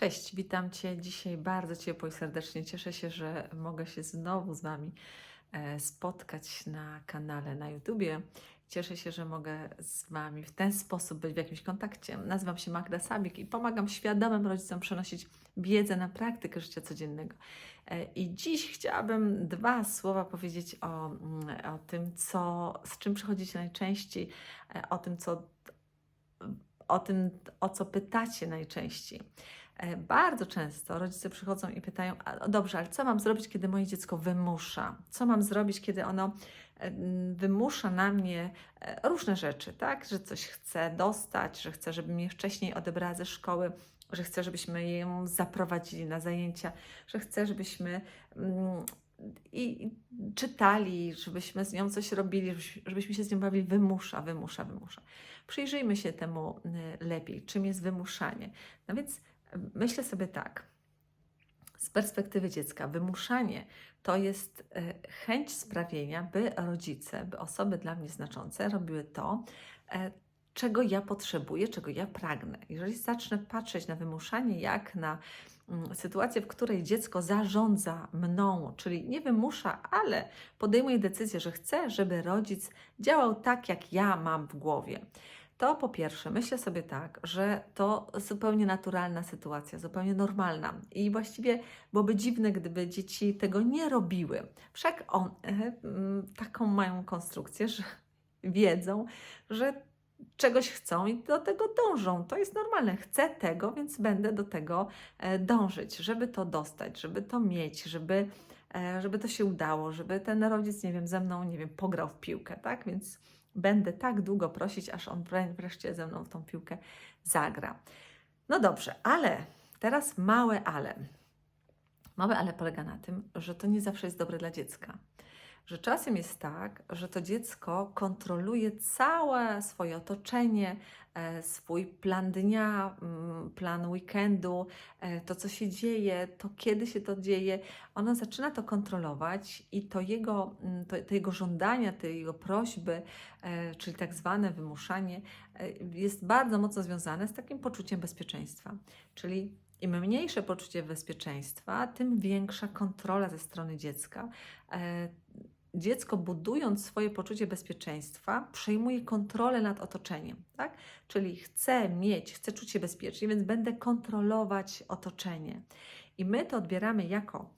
Cześć, witam Cię dzisiaj bardzo ciepło i serdecznie. Cieszę się, że mogę się znowu z Wami e, spotkać na kanale na YouTubie. Cieszę się, że mogę z Wami w ten sposób być w jakimś kontakcie. Nazywam się Magda Sabik i pomagam świadomym rodzicom przenosić wiedzę na praktykę życia codziennego. E, I dziś chciałabym dwa słowa powiedzieć o, mm, o tym, co, z czym przychodzicie najczęściej, e, o tym, co o tym, o co pytacie najczęściej. E, Bardzo często rodzice przychodzą i pytają: "A, Dobrze, ale co mam zrobić, kiedy moje dziecko wymusza? Co mam zrobić, kiedy ono e, wymusza na mnie e, różne rzeczy, tak? Że coś chce dostać, że chce, żebym je wcześniej odebrała ze szkoły, że chce, żebyśmy ją zaprowadzili na zajęcia, że chce, żebyśmy. mm, i czytali, żebyśmy z nią coś robili, żebyśmy- się z nią bawili, wymusza, wymusza, wymusza. Przyjrzyjmy się temu y, lepiej, czym jest wymuszanie. No więc myślę sobie tak, z perspektywy dziecka, wymuszanie to jest y, chęć sprawienia, by rodzice, by osoby dla mnie znaczące robiły to, e, czego ja potrzebuję, czego ja pragnę. Jeżeli zacznę patrzeć na wymuszanie jak na mm, sytuację, w której dziecko zarządza mną, czyli nie wymusza, ale podejmuje decyzję, że chce, żeby rodzic działał tak, jak ja mam w głowie. To po pierwsze, myślę sobie tak, że to zupełnie naturalna sytuacja, zupełnie normalna i właściwie byłoby dziwne, gdyby dzieci tego nie robiły. Wszak on, e, mm, taką mają konstrukcję, że wiedzą, że czegoś chcą i do tego dążą. To jest normalne. Chcę tego, więc będę do tego e, dążyć, żeby to dostać, żeby to mieć, żeby, e, żeby to się udało, żeby ten rodzic, nie wiem, ze mną, nie wiem, pograł w piłkę, tak? Więc będę tak długo prosić, aż on wreszcie ze mną tą piłkę zagra. No dobrze, ale teraz małe ale. Małe ale polega na tym, że to nie zawsze jest dobre dla dziecka. Że czasem jest tak, że to dziecko kontroluje całe swoje otoczenie, e, swój plan dnia, mm, plan weekendu, e, to co się dzieje, to kiedy się to dzieje. Ono zaczyna to kontrolować i to jego, mm, to, te jego żądania, te jego prośby, e, czyli tak zwane wymuszanie, jest bardzo mocno związane z takim poczuciem bezpieczeństwa. Czyli im mniejsze poczucie bezpieczeństwa, tym większa kontrola ze strony dziecka. Dziecko, budując swoje poczucie bezpieczeństwa, przejmuje kontrolę nad otoczeniem, tak? Czyli chcę mieć, chcę czuć się bezpiecznie, więc będę kontrolować otoczenie. I my to odbieramy jako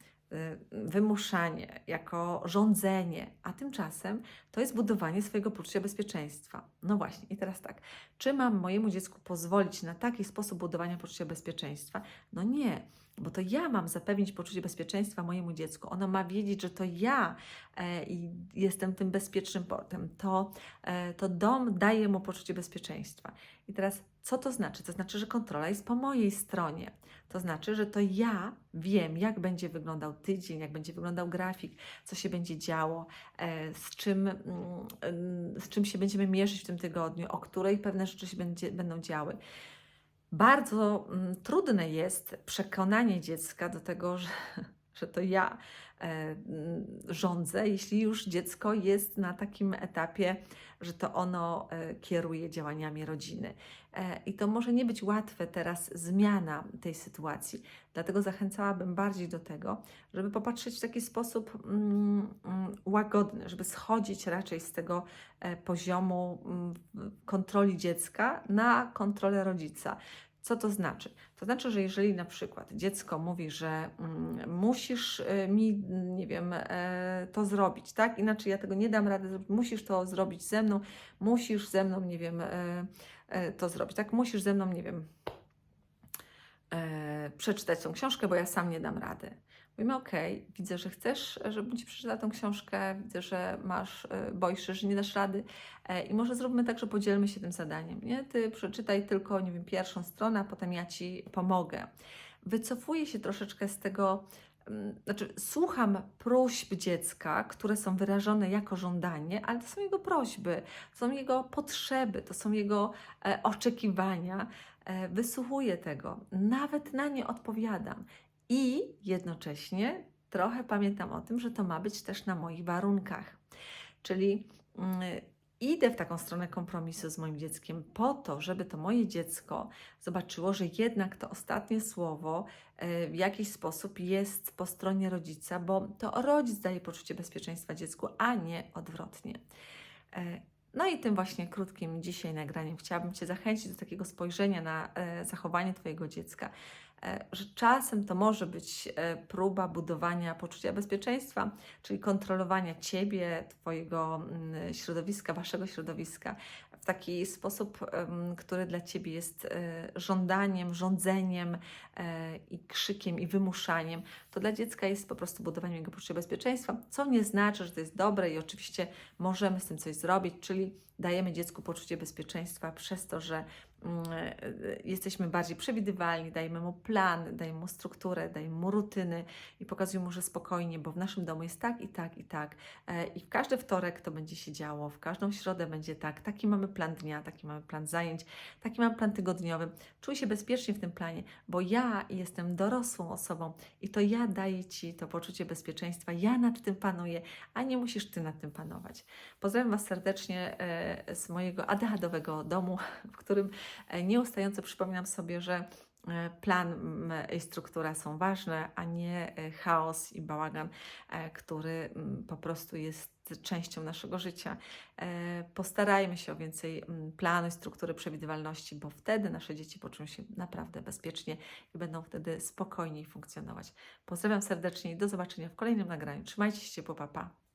wymuszanie, jako rządzenie, a tymczasem to jest budowanie swojego poczucia bezpieczeństwa. No właśnie, i teraz tak, czy mam mojemu dziecku pozwolić na taki sposób budowania poczucia bezpieczeństwa? No nie, bo to ja mam zapewnić poczucie bezpieczeństwa mojemu dziecku. Ono ma wiedzieć, że to ja e, jestem tym bezpiecznym portem. To, e, to dom daje mu poczucie bezpieczeństwa. I teraz, co to znaczy? To znaczy, że kontrola jest po mojej stronie. To znaczy, że to ja wiem, jak będzie wyglądał tydzień, jak będzie wyglądał grafik, co się będzie działo, e, z czym, mm, z czym się będziemy mierzyć w tym tygodniu, o której pewne rzeczy się będzie, będą działy. Bardzo mm, trudne jest przekonanie dziecka do tego, że, że to ja e, mm, rządzę, jeśli już dziecko jest na takim etapie, że to ono e, kieruje działaniami rodziny. E, I to może nie być łatwe teraz zmiana tej sytuacji. Dlatego zachęcałabym bardziej do tego, żeby popatrzeć w taki sposób mm, mm, łagodny, żeby schodzić raczej z tego poziomu kontroli dziecka na kontrolę rodzica. Co to znaczy? To znaczy, że jeżeli na przykład dziecko mówi, że mm, musisz y, mi, nie wiem, e, to zrobić, tak? Inaczej ja tego nie dam rady zrobić, musisz to zrobić ze mną, musisz ze mną, nie wiem, e, e, to zrobić, tak? Musisz ze mną, nie wiem, przeczytać tą książkę, bo ja sam nie dam rady. Mówimy, okej, widzę, że chcesz, żebym Ci przeczytała tą książkę, widzę, że masz, e, boisz się, że nie dasz rady e, i może zróbmy tak, że podzielmy się tym zadaniem, nie? Ty przeczytaj tylko, nie wiem, pierwszą stronę, a potem ja Ci pomogę. Wycofuję się troszeczkę z tego, mm, znaczy słucham próśb dziecka, które są wyrażone jako żądanie, ale to są jego prośby, to są jego potrzeby, to są jego e, oczekiwania. E, wysłuchuję tego, nawet na nie odpowiadam i jednocześnie trochę pamiętam o tym, że to ma być też na moich warunkach. Czyli mm, idę w taką stronę kompromisu z moim dzieckiem po to, żeby to moje dziecko zobaczyło, że jednak to ostatnie słowo e, w jakiś sposób jest po stronie rodzica, bo to rodzic daje poczucie bezpieczeństwa dziecku, a nie odwrotnie. E, No i tym właśnie krótkim dzisiaj nagraniem chciałabym Cię zachęcić do takiego spojrzenia na e, zachowanie Twojego dziecka, że czasem to może być e, próba budowania poczucia bezpieczeństwa, czyli kontrolowania Ciebie, Twojego mm, środowiska, Waszego środowiska w taki sposób, który dla Ciebie jest e, żądaniem, rządzeniem e, i krzykiem i wymuszaniem. To dla dziecka jest po prostu budowaniem jego poczucia bezpieczeństwa, co nie znaczy, że to jest dobre i oczywiście możemy z tym coś zrobić, czyli dajemy dziecku poczucie bezpieczeństwa przez to, że e, jesteśmy bardziej przewidywalni, dajemy mu plan, dajemy mu strukturę, dajemy mu rutyny i pokazujemy mu, że spokojnie, bo w naszym domu jest tak i tak i tak. E, I w każdy wtorek to będzie się działo, w każdą środę będzie tak. Taki mamy plan dnia, taki mamy plan zajęć, taki mamy plan tygodniowy. Czuj się bezpiecznie w tym planie, bo ja jestem dorosłą osobą i to ja daję Ci to poczucie bezpieczeństwa, ja nad tym panuję, a nie musisz Ty nad tym panować. Pozdrawiam Was serdecznie e, z mojego ADHD-owego domu, w którym e, nieustająco przypominam sobie, że e, plan i struktura są ważne, a nie e, chaos i bałagan, e, który po prostu jest częścią naszego życia. E, Postarajmy się o więcej planu i struktury przewidywalności, bo wtedy nasze dzieci poczują się naprawdę bezpiecznie i będą wtedy spokojniej funkcjonować. Pozdrawiam serdecznie i do zobaczenia w kolejnym nagraniu. Trzymajcie się ciepło, papa. Pa.